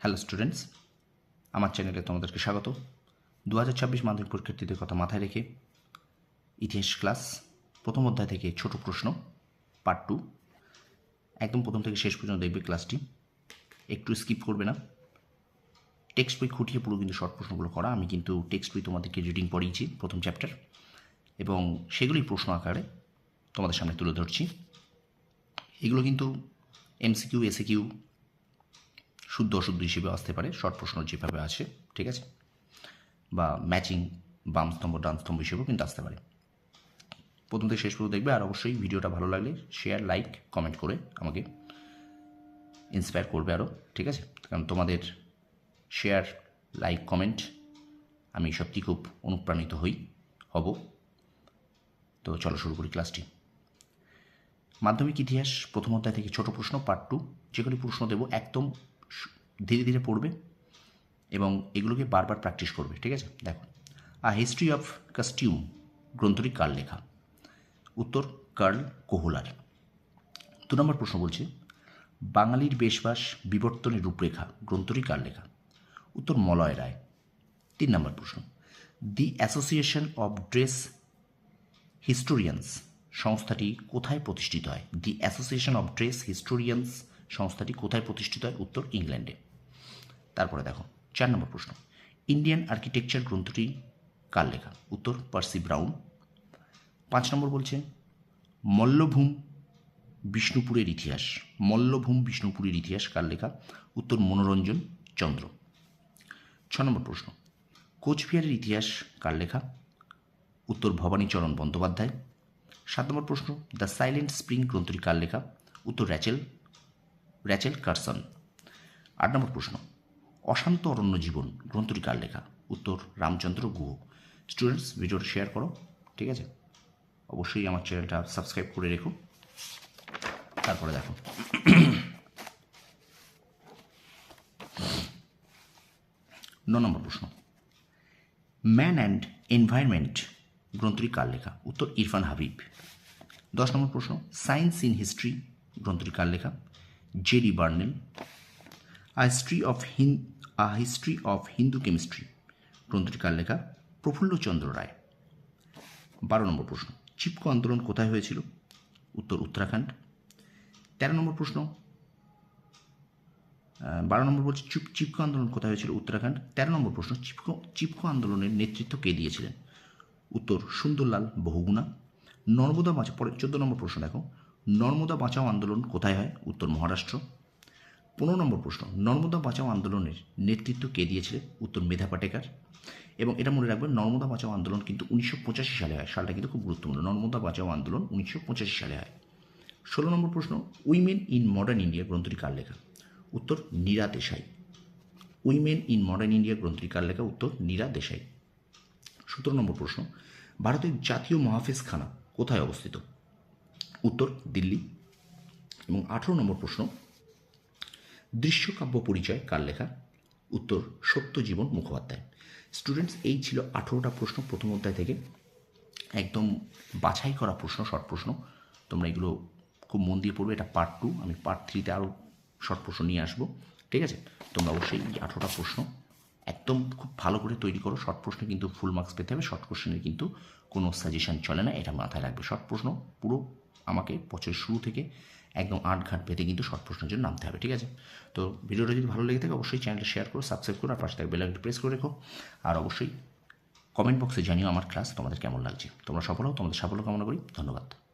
Hello students আমার চ্যানেলে তোমাদেরকে স্বাগত। দু হাজার ছাব্বিশ মাধ্যমিক পরীক্ষার্থীদের কথা মাথায় রেখে ইতিহাস ক্লাস প্রথম অধ্যায় থেকে ছোট প্রশ্ন পার্ট টু একদম প্রথম থেকে শেষ পর্যন্ত দেখবে ক্লাসটি একটু স্কিপ করবে না। টেক্সট বই খুঁটিয়ে পুরো কিন্তু শর্ট প্রশ্নগুলো করা। আমি কিন্তু টেক্সট বই তোমাদেরকে রিডিং পড়িয়েছি প্রথম চ্যাপ্টার এবং সেগুলি প্রশ্ন আকারে তোমাদের সামনে তুলে ধরছি। এগুলো কিন্তু এমসিকিউ এসিকিউ শুদ্ধ অশুদ্ধ হিসেবে আসতে পারে শর্ট প্রশ্ন যেভাবে আছে ঠিক আছে? বা ম্যাচিং বাম স্তম্ভ, ডান স্তম্ভ হিসেবেও কিন্তু আসতে পারে। প্রথম থেকে শেষ পর্যন্ত দেখবে, আর অবশ্যই ভিডিওটা ভালো লাগলে শেয়ার লাইক কমেন্ট করে আমাকে ইন্সপায়ার করবে আরও ঠিক আছে? কারণ তোমাদের শেয়ার লাইক কমেন্ট আমি সত্যি খুব অনুপ্রাণিত হই, হব। তো চলো শুরু করি ক্লাসটি মাধ্যমিক ইতিহাস প্রথম অধ্যায় থেকে ছোট প্রশ্ন পার্ট টু যেগুলি প্রশ্ন দেবো একদম ধীরে ধীরে পড়বে এবং এগুলোকে বারবার প্র্যাকটিস করবে, ঠিক আছে? দেখো আ হিস্ট্রি অফ কাস্টিউম গ্রন্থটি কার লেখা? উত্তর, কার্ল কোহলার। দু নম্বর প্রশ্ন বলছে, বাঙালির বেশবাস বিবর্তনের রূপরেখা গ্রন্থটি কার লেখা? উত্তর, মলয় রায়। তিন নম্বর প্রশ্ন the association of dress historians সংস্থাটি কোথায় প্রতিষ্ঠিত হয়? The association of dress historians সংস্থাটি কোথায় প্রতিষ্ঠিত হয়? উত্তর, ইংল্যান্ডে। তারপরে দেখো, চার নম্বর প্রশ্ন। ইন্ডিয়ান আর্কিটেকচার গ্রন্থটি কার লেখা? উত্তর, পার্সি ব্রাউন। পাঁচ নম্বর বলছে, মল্লভূম বিষ্ণুপুরের ইতিহাস। মল্লভূম বিষ্ণুপুরের ইতিহাস কার লেখা? উত্তর, মনোরঞ্জন চন্দ্র। ছ নম্বর প্রশ্ন, কোচবিহারের ইতিহাস কার লেখা? উত্তর, ভবানীচরণ বন্দ্যোপাধ্যায়। সাত নম্বর প্রশ্ন, দ্য সাইলেন্ট স্প্রিং গ্রন্থটি কার লেখা? উত্তর, র্যাচেল র্যাচেল কারসন। আট নম্বর প্রশ্ন অশান্ত অরণ্য জীবন গ্রন্থটি কার লেখা উত্তর রামচন্দ্র গুহ। স্টুডেন্টস ভিডিওটা শেয়ার করো, ঠিক আছে? অবশ্যই আমার চ্যানেলটা সাবস্ক্রাইব করে রেখো। তারপরে দেখো। ন নম্বর প্রশ্ন। ম্যান অ্যান্ড এনভায়রনমেন্ট গ্রন্থটি কার লেখা উত্তর ইরফান হাবিব। দশ নম্বর প্রশ্ন। সায়েন্স ইন হিস্ট্রি গ্রন্থটি কার লেখা Jerry Burnell a history of hin a history of Hindu chemistry গ্রন্থটি কার লেখা? প্রফুল্লচন্দ্র রায়। বারো নম্বর প্রশ্ন, চিপকো আন্দোলন কোথায় হয়েছিল? উত্তর উত্তরাখণ্ড। তেরো নম্বর প্রশ্ন বারো নম্বর বলছে চিপ চিপকো আন্দোলন কোথায় হয়েছিল? উত্তরাখণ্ড। তেরো নম্বর প্রশ্ন, চিপকো চিপকো আন্দোলনের নেতৃত্ব কে দিয়েছিলেন? উত্তর, সুন্দরলাল বহুগুণা। নর্মদা বাঁচাও, পরে চোদ্দ নম্বর প্রশ্ন দেখো, নর্মদা বাঁচাও আন্দোলন কোথায় হয়? উত্তর, মহারাষ্ট্র। পনেরো নম্বর প্রশ্ন, নর্মদা বাঁচাও আন্দোলনের নেতৃত্ব কে দিয়েছিলেন উত্তর মেধা পাটেকার। এবং এটা মনে রাখবেন, নর্মদা বাঁচাও আন্দোলন কিন্তু উনিশশো পঁচাশি সালে হয়। সালটা কিন্তু খুব গুরুত্বপূর্ণ। নর্মদা বাঁচাও আন্দোলন উনিশশো পঁচাশি সালে হয়। ষোলো নম্বর প্রশ্ন, উইমেন ইন মডার্ন ইন্ডিয়া গ্রন্থটি কার লেখা? উত্তর Neera Desai. Women in modern India গ্রন্থটি কার লেখা? উত্তর নীরা দেশাই। সতেরো নম্বর প্রশ্ন, ভারতের জাতীয় মহাফেজখানা কোথায় অবস্থিত? উত্তর দিল্লি। এবং আঠেরো নম্বর প্রশ্ন দৃশ্যকাব্য পরিচয় কার লেখা? উত্তর, সত্যজীবন মুখোপাধ্যায়। স্টুডেন্টস এই ছিল আঠেরোটা প্রশ্ন প্রথম অধ্যায় থেকে। একদম বাছাই করা প্রশ্ন শর্ট প্রশ্ন। তোমরা এগুলো খুব মন দিয়ে পড়বে, এটা পার্ট টু আমি পার্ট থ্রিতে আরও শর্ট প্রশ্ন নিয়ে আসব, ঠিক আছে? তোমরা অবশ্যই এই আঠেরোটা প্রশ্ন একদম খুব ভালো করে তৈরি করো। শর্ট প্রশ্নে কিন্তু ফুল মার্কস পেতে হবে শর্ট কোশ্চেনের কিন্তু কোনো সাজেশন চলে না, এটা মাথায় রাখবে। শর্ট প্রশ্ন, পুরো আমাকে বছরের শুরু থেকে একদম আট ঘাট পেতে কিন্তু শর্ট প্রশ্নের জন্য নামতে হবে, ঠিক আছে? তো ভিডিওটা যদি ভালো লেগে থাকে, অবশ্যই চ্যানেলটা শেয়ার করো সাবস্ক্রাইব করো, আর পাশে থাকবে আইকনটি প্রেস করে রেখো। আর অবশ্যই কমেন্ট বক্সে জানিও আমার ক্লাস তোমাদের কেমন লাগছে। তোমরা সফল হও, তোমাদের সাফল্য কামনা করি। ধন্যবাদ।